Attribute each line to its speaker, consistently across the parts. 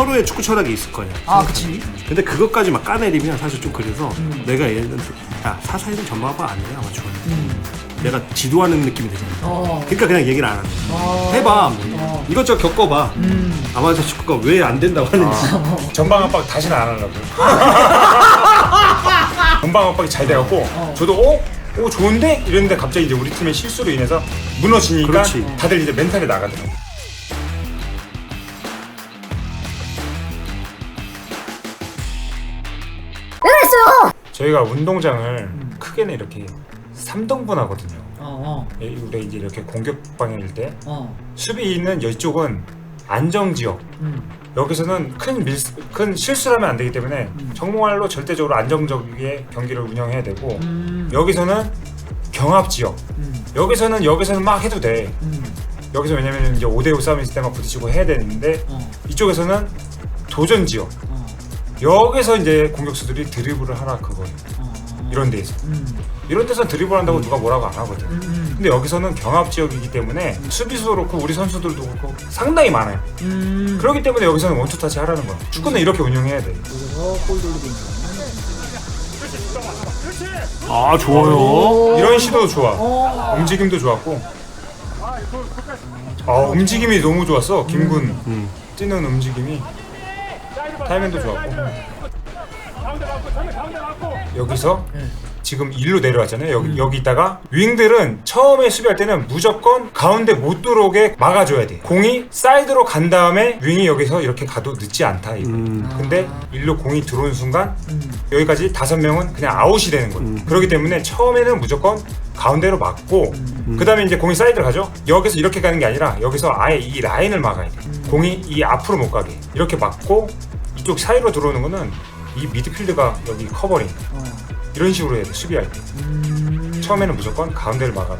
Speaker 1: 서로의 축구 철학이 있을 거냐.
Speaker 2: 아 그치
Speaker 1: 근데 그것까지 막 까내리면 사실 좀 그래서
Speaker 2: 음.
Speaker 1: 내가 예를 들어서 야 사사이는 전망봐 안 돼, 아마추어는. 내가 지도하는 느낌이 되잖아.
Speaker 2: 어.
Speaker 1: 그러니까 그냥 얘기를 안 하는 거야.
Speaker 2: 어.
Speaker 1: 해봐. 뭐.
Speaker 2: 어.
Speaker 1: 이것저것 겪어봐.
Speaker 2: 음.
Speaker 1: 아마추어 축구가 왜 안 된다고 하는지.
Speaker 3: 전방 압박 다시는 안 하려고. 전방 압박이 잘 돼갖고 저도 어? 오 좋은데? 이랬는데 갑자기 이제 우리 팀의 실수로 인해서 무너지니까
Speaker 1: 그렇지.
Speaker 3: 다들 이제 멘탈이 나가더라고. 저희가 운동장을 크게는 이렇게 3등분 하거든요.
Speaker 2: 어,
Speaker 3: 예, 우리 이제 이렇게 공격 방향일 때
Speaker 2: 어, 어.
Speaker 3: 수비 있는 이쪽은 안정 지역.
Speaker 2: 음.
Speaker 3: 여기서는 큰, 밀, 큰 실수를 하면 안 되기 때문에 정말로 절대적으로 안정적이게 경기를 운영해야 되고
Speaker 2: 음.
Speaker 3: 여기서는 경합 지역.
Speaker 2: 음.
Speaker 3: 여기서는 여기서는 막 해도 돼.
Speaker 2: 음.
Speaker 3: 여기서 왜냐면 이제 5대5 싸움 있을 때만 부딪히고 해야 되는데
Speaker 2: 어,
Speaker 3: 이쪽에서는 도전 지역.
Speaker 2: 어,
Speaker 3: 여기서 이제 공격수들이 드리블을 하라 그거예요.
Speaker 2: 어.
Speaker 3: 이런 데에서.
Speaker 2: 음.
Speaker 3: 이런 데서 드리블 한다고 누가 뭐라고 안 하거든.
Speaker 2: 음.
Speaker 3: 근데 여기서는 경합 지역이기 때문에 수비수도 그렇고 우리 선수들도 그렇고 상당히 많아요.
Speaker 2: 음.
Speaker 3: 그렇기 때문에 여기서는 원투 타치 하라는 거야. 축구는 이렇게 운영해야 돼.
Speaker 2: 여기서 골 돌리고 있는
Speaker 1: 아 좋아요.
Speaker 2: 거.
Speaker 3: 이런 시도도 좋아.
Speaker 2: 어.
Speaker 3: 움직임도 좋았고. 아 움직임이 너무 좋았어. 김군
Speaker 1: 음.
Speaker 3: 뛰는 움직임이 타이밍도 좋았고. 여기서
Speaker 2: 네.
Speaker 3: 지금 일로 내려왔잖아요. 여기 여기 있다가 윙들은 처음에 수비할 때는 무조건 가운데 못 들어오게 막아줘야 돼. 공이 사이드로 간 다음에 윙이 여기서 이렇게 가도 늦지 않다. 이거.
Speaker 1: 음.
Speaker 3: 근데 일로 공이 들어오는 순간
Speaker 2: 음.
Speaker 3: 여기까지 다섯 명은 그냥 아웃이 되는 거예요.
Speaker 1: 음.
Speaker 3: 그렇기 때문에 처음에는 무조건 가운데로 막고 그 다음에 이제 공이 사이드로 가죠. 여기서 이렇게 가는 게 아니라 여기서 아예 이 라인을 막아야 돼. 공이 이 앞으로 못 가게 이렇게 막고 이쪽 사이로 들어오는 거는 이 미드필드가 여기 커버링
Speaker 2: 어.
Speaker 3: 이런 식으로 해야 돼 수비할 때.
Speaker 2: 음.
Speaker 3: 처음에는 무조건 가운데를 막아라.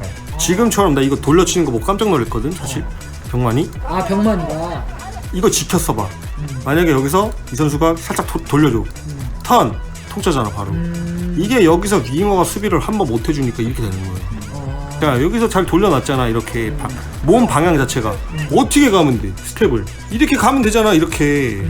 Speaker 3: 네.
Speaker 1: 지금처럼 나 이거 돌려치는 거 보고 깜짝 놀랐거든 사실. 병만이
Speaker 2: 아 병만이가
Speaker 1: 이거 지켰어 봐.
Speaker 2: 음.
Speaker 1: 만약에 여기서 이 선수가 살짝 도- 돌려줘. 턴 통짜잖아 바로.
Speaker 2: 음.
Speaker 1: 이게 여기서 윙어가 수비를 한 번 못 해주니까 이렇게 되는 거예요.
Speaker 2: 어.
Speaker 1: 야 여기서 잘 돌려놨잖아 이렇게 바- 몸 방향 자체가 어떻게 가면 돼 스텝을 이렇게 가면 되잖아 이렇게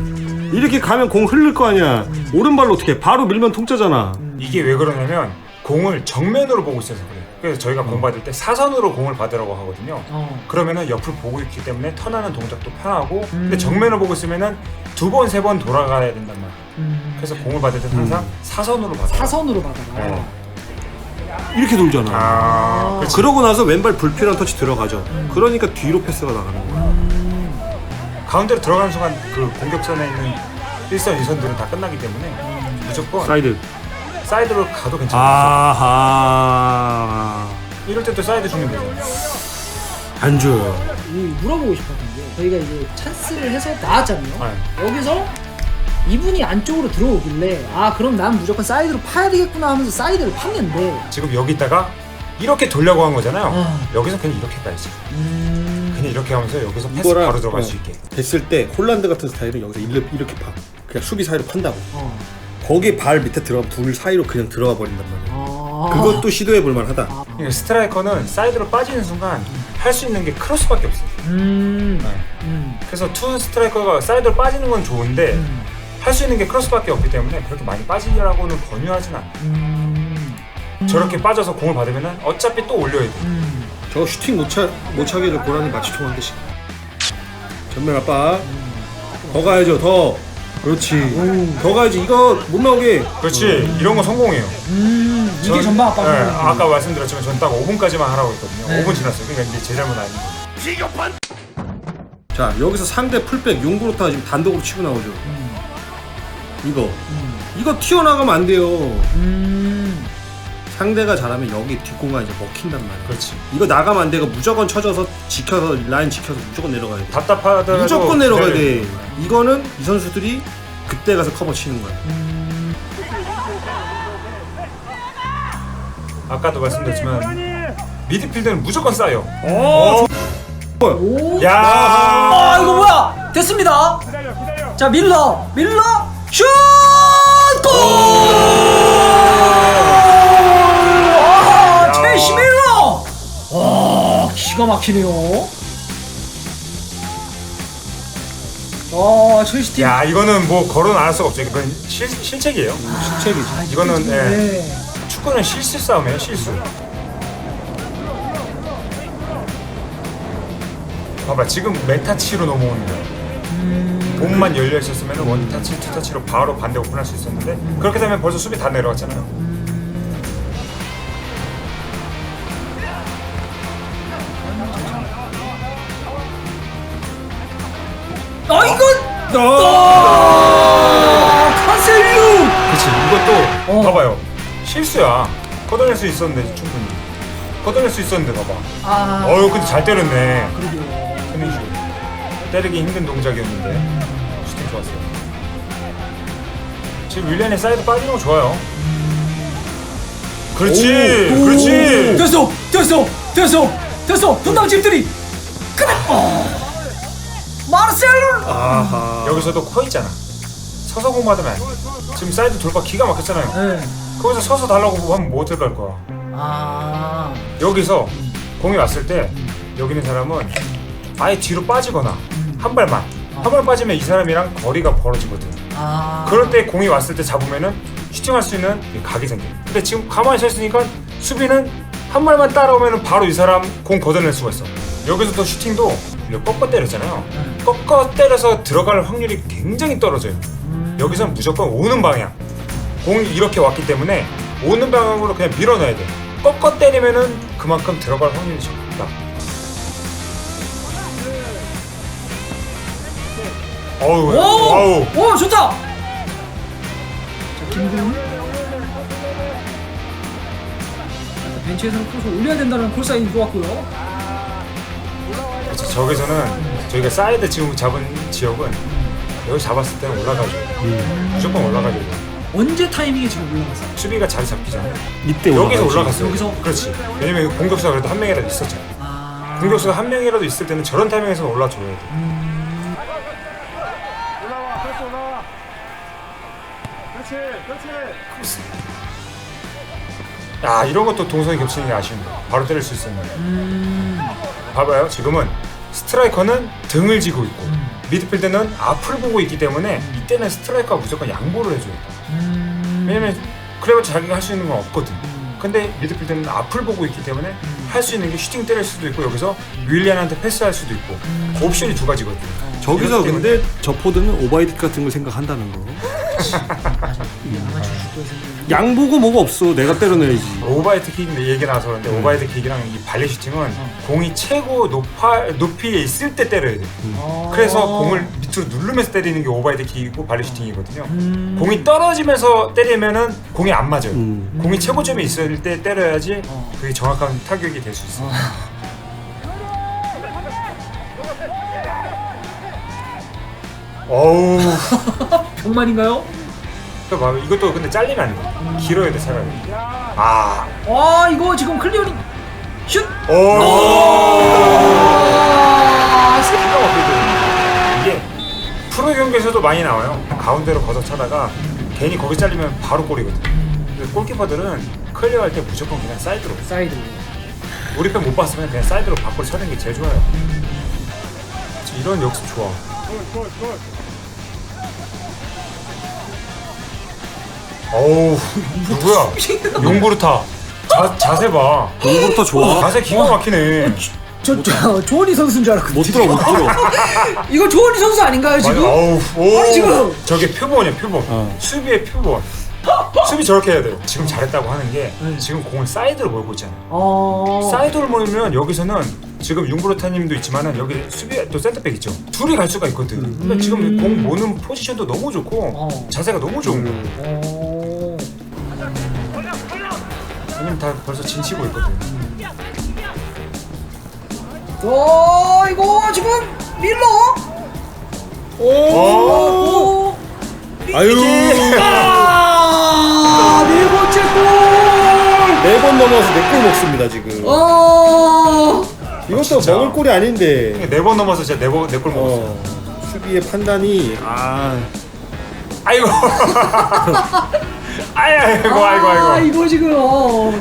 Speaker 1: 이렇게 가면 공 흐를 거 아니야 오른발로 어떻게 해? 바로 밀면 통짜잖아
Speaker 3: 이게 왜 그러냐면 공을 정면으로 보고 있어서 그래. 요 그래서 저희가 공 받을 때 사선으로 공을 받으라고 하거든요.
Speaker 2: 어.
Speaker 3: 그러면은 옆을 보고 있기 때문에 턴하는 동작도 편하고
Speaker 2: 음.
Speaker 3: 근데 정면을 보고 있으면은 두 번 세 번 돌아가야 된단 말이야
Speaker 2: 음.
Speaker 3: 그래서 공을 받을 때는 항상 사선으로 받아
Speaker 2: 사선으로 받아라.
Speaker 3: 네.
Speaker 1: 이렇게 돌잖아
Speaker 3: 아.
Speaker 1: 그러고 나서 왼발 불필요한 터치 들어가죠 그러니까 뒤로 패스가 나가는 거야
Speaker 2: 음.
Speaker 3: 가운데로 들어가는 순간 그 공격선에 있는 1선 2선들은 다 끝나기 때문에 무조건
Speaker 1: 사이드
Speaker 3: 사이드로 가도 괜찮아
Speaker 1: 아하
Speaker 3: 이럴 때도 사이드 주면 되죠
Speaker 1: 안 줘요
Speaker 2: 이 물어보고 싶었던 게 저희가 이제 찬스를 해서 나왔잖아요.
Speaker 3: 네.
Speaker 2: 여기서 이분이 안쪽으로 들어오길래 아 그럼 난 무조건 사이드로 파야 되겠구나 하면서 사이드를 팠는데
Speaker 3: 지금 여기 있다가 이렇게 돌려고 한 거잖아요
Speaker 2: 아.
Speaker 3: 여기서 그냥 이렇게 가야지
Speaker 2: 음.
Speaker 3: 그냥 이렇게 하면서 여기서 패스
Speaker 1: 이거랑,
Speaker 3: 바로 들어갈
Speaker 1: 어.
Speaker 3: 수 있게
Speaker 1: 됐을 때 홀란드 같은 스타일은 여기서 이렇게, 이렇게 파 그냥 수비 사이로 판다고
Speaker 2: 어.
Speaker 1: 거기 발 밑에 들어가면 둘 사이로 그냥 들어가 버린단 말이야
Speaker 2: 아.
Speaker 1: 그것도 시도해 볼 만하다
Speaker 3: 그러니까 스트라이커는 사이드로 빠지는 순간 할 수 있는 게 크로스밖에 없어요
Speaker 2: 음.
Speaker 3: 네.
Speaker 2: 음.
Speaker 3: 그래서 투 스트라이커가 사이드로 빠지는 건 좋은데
Speaker 2: 음.
Speaker 3: 할 수 있는 게 크로스밖에 없기 때문에 그렇게 많이 빠지라고는 권유하진 않아.
Speaker 2: 음.
Speaker 3: 저렇게 빠져서 공을 받으면 어차피 또 올려야 돼.
Speaker 2: 음.
Speaker 1: 저 슈팅 못, 차, 못 차게 해줘 고라니 마취총 한 대씩 전면 아빠 더 가야죠 더 그렇지 더 가야지 이거 못 나오게
Speaker 3: 그렇지. 이런 건 성공이에요.
Speaker 2: 음. 이게
Speaker 3: 전-
Speaker 2: 전방 압박.
Speaker 3: 네, 아까 말씀드렸지만 전 딱 5분까지만 하라고 했거든요.
Speaker 2: 네.
Speaker 3: 5분 지났어요. 그러니까 이제 제 잘못 아니고.
Speaker 1: 자 여기서 상대 풀백 용구로타 지금 단독으로 치고 나오죠
Speaker 2: 음.
Speaker 1: 이거
Speaker 2: 음.
Speaker 1: 이거 튀어나가면 안 돼요
Speaker 2: 음.
Speaker 1: 상대가 잘하면 여기 뒷공간 이제 먹힌단 말이야
Speaker 3: 그렇지.
Speaker 1: 이거 나가면 안 되고 무조건 쳐져서 지켜서 라인 지켜서 무조건 내려가야 돼
Speaker 3: 답답하더라도
Speaker 1: 무조건 내려가야 돼
Speaker 3: 기다려야 돼.
Speaker 1: 이거는 이 선수들이 그때 가서 커버 치는 거야
Speaker 2: 음.
Speaker 3: 아까도 말씀드렸지만 미드필드는 무조건 싸요.
Speaker 1: 어,
Speaker 2: 오.
Speaker 3: 야.
Speaker 2: 아 이거 뭐야? 됐습니다. 자 밀러 밀러 슛 골! 기가 막히네요. 어 첼시 팀.
Speaker 3: 야 이거는 뭐 거론 안 할 수가 없죠. 이건 실, 실책이에요.
Speaker 1: 실책이지.
Speaker 2: 아,
Speaker 3: 이거는, 예.
Speaker 2: 네.
Speaker 3: 축구는 실수 싸움이에요. 실수. 봐봐 지금 메타치로 넘어오는 거야. 몸만 열려 있었으면 원타치, 투타치로 바로 반대 오픈할 수 있었는데 그렇게 되면 벌써 수비 다 내려갔잖아요.
Speaker 2: 아 이건 아 카셀류.
Speaker 3: 그치 이것도
Speaker 2: 어.
Speaker 3: 봐봐요 실수야. 걷어낼 수 있었는데 충분히 걷어낼 수 있었는데 봐봐.
Speaker 2: 아.
Speaker 3: 어유 근데 잘 때렸네.
Speaker 2: 그러게요.
Speaker 3: 피니쉬. 때리기 힘든 동작이었는데 슈팅 좋았어요. 지금 윌리안의 사이드 빠지는 거 좋아요. 그렇지,
Speaker 2: 오.
Speaker 3: 그렇지.
Speaker 2: 됐어, 됐어, 됐어, 됐어. 분당 집들이.
Speaker 1: 아하.
Speaker 3: 여기서도 커 있잖아. 서서 돼. 지금 사이드 돌파 기가 막혔잖아요.
Speaker 2: 네.
Speaker 3: 거기서 서서 달라고 하면 못 들어갈 거야.
Speaker 2: 아.
Speaker 3: 여기서 공이 왔을 때 여기 있는 사람은 아예 뒤로 빠지거나 한 발만 한 발 빠지면 이 사람이랑 거리가 벌어지거든.
Speaker 2: 아.
Speaker 3: 그럴 때 공이 왔을 때 잡으면은 슈팅할 수 있는 이 각이 생겨. 근데 지금 가만히 서 있으니까 수비는 한 발만 따라오면은 바로 이 사람 공 걷어낼 수가 있어. 여기서 또 슈팅도 이거 꺾어 때렸잖아요. 꺾어 때려서 들어갈 확률이 굉장히 떨어져요. 여기선 무조건 오는 방향. 공이 이렇게 왔기 때문에 오는 방향으로 그냥 밀어넣어야 돼. 꺾어 때리면은 그만큼 들어갈 확률이 적다. 어우,
Speaker 2: 오,
Speaker 3: 어우.
Speaker 2: 오 좋다. 자 김구훈. 자, 벤치에서 는 크로스 올려야 된다는 콜사인이 좋았고요.
Speaker 3: 저기서는 저희가 사이드 지금 잡은 지역은 여기 잡았을 때는 올라가죠. 무조건 올라가죠.
Speaker 2: 언제 타이밍에 지금 올라갔어요?
Speaker 3: 수비가 자리 잡히잖아요.
Speaker 1: 이때
Speaker 3: 여기서
Speaker 1: 올라가지.
Speaker 3: 올라갔어요.
Speaker 2: 여기서?
Speaker 3: 그렇지. 왜냐면 공격수가 그래도 한 명이라도 있었잖아.
Speaker 2: 아.
Speaker 3: 공격수가 한 명이라도 있을 때는 저런 타이밍에서 올라줘야 돼. 야 이런 것도 동선이 겹치는 게 아쉬운데 바로 때릴 수 있었는데
Speaker 2: 음.
Speaker 3: 봐봐요 지금은 스트라이커는 등을 지고 있고
Speaker 2: 음.
Speaker 3: 미드필더는 앞을 보고 있기 때문에 이때는 스트라이커가 무조건 양보를 해줘야 돼
Speaker 2: 음.
Speaker 3: 왜냐면 그래봤자 자기가 할 수 있는 건 없거든. 근데 미드필더는 앞을 보고 있기 때문에 할수 있는 게 슈팅 때릴 수도 있고 여기서 윌리안한테 패스할 수도 있고 그 옵션이 두 가지거든.
Speaker 1: 저기서
Speaker 3: 이렇기
Speaker 1: 근데 저 포드는 오바이드 같은 걸 생각한다는 거.
Speaker 2: 아마추어 축구에서는
Speaker 1: 양 보고 뭐가 없어. 내가 때려내야지.
Speaker 3: 오바이트 킥 얘기 나와서 그런데 오바이트 킥이랑 이 발리 슈팅은 공이 최고 높아 높이에 있을 때 때려야 돼.
Speaker 2: 어.
Speaker 3: 그래서 공을 밑으로 누르면서 때리는 게 오바이트 킥이고 발리 슈팅이거든요.
Speaker 2: 음.
Speaker 3: 공이 떨어지면서 때리면은 공이 안 맞아요.
Speaker 1: 음.
Speaker 3: 공이 최고점에 있을 때 때려야지
Speaker 2: 어.
Speaker 3: 그게 정확한 타격이 될 수 있어. 요 어우.
Speaker 2: 병만인가요?
Speaker 3: 그 봐, 이것도 근데 잘리면 안 돼. 길어야 돼 차라리. 아.
Speaker 2: 와 이거 지금 클리어링 슛.
Speaker 3: 오.
Speaker 2: 아, 세-
Speaker 3: 기가 막히거든. 이게 프로 경기에서도 많이 나와요. 가운데로 걷어 차다가 괜히 거기 잘리면 바로 골이거든. 근데 골키퍼들은 클리어할 때 무조건 그냥 사이드로.
Speaker 2: 사이드.
Speaker 3: 우리 편 못 봤으면 그냥 사이드로 밖으로 차는 게 제일 좋아요. 이런 역습 좋아. 어우 누구야? 용부르타. 자 자세 봐.
Speaker 1: 공부터 좋아.
Speaker 3: 자세 기가 막히네.
Speaker 2: 저, 저 조원희 선수인 줄 알았거든요.
Speaker 1: 못 들어 못 들어.
Speaker 2: 이거 조원희 선수 아닌가요
Speaker 3: 맞아.
Speaker 2: 지금?
Speaker 3: 어우 오.
Speaker 2: 아니, 지금.
Speaker 3: 저게 표본이야 표본.
Speaker 1: 어.
Speaker 3: 수비의 표본. 수비 저렇게 해야 돼. 지금 잘했다고 하는 게
Speaker 2: 네.
Speaker 3: 지금 공을 사이드로 몰고 있잖아요.
Speaker 2: 어.
Speaker 3: 사이드로 몰면 여기서는 지금 융브로타님도 있지만은 여기 수비 또 센터백 있죠. 둘이 갈 수가 있거든. 근데 지금 공 모는 포지션도 너무 좋고
Speaker 2: 어.
Speaker 3: 자세가 너무 좋은 거야.
Speaker 2: 어.
Speaker 3: 왜냐면 다 벌써 진치고 있거든.
Speaker 2: 와 이거 지금 밀러.
Speaker 3: 어?
Speaker 2: 오.
Speaker 1: 아유.
Speaker 2: 아, 네 번째 골.
Speaker 1: 네 번 넘어서 네골 먹습니다 지금.
Speaker 2: 어.
Speaker 1: 이것도
Speaker 3: 진짜?
Speaker 1: 먹을 골이 아닌데.
Speaker 3: 네 번 넘어서 진짜 네번 네 골 먹었어.
Speaker 1: 어. 수비의 판단이 아
Speaker 3: 아이고. 아이, 아이고 아이고
Speaker 2: 아,
Speaker 3: 아이고.
Speaker 2: 이거 지금 어.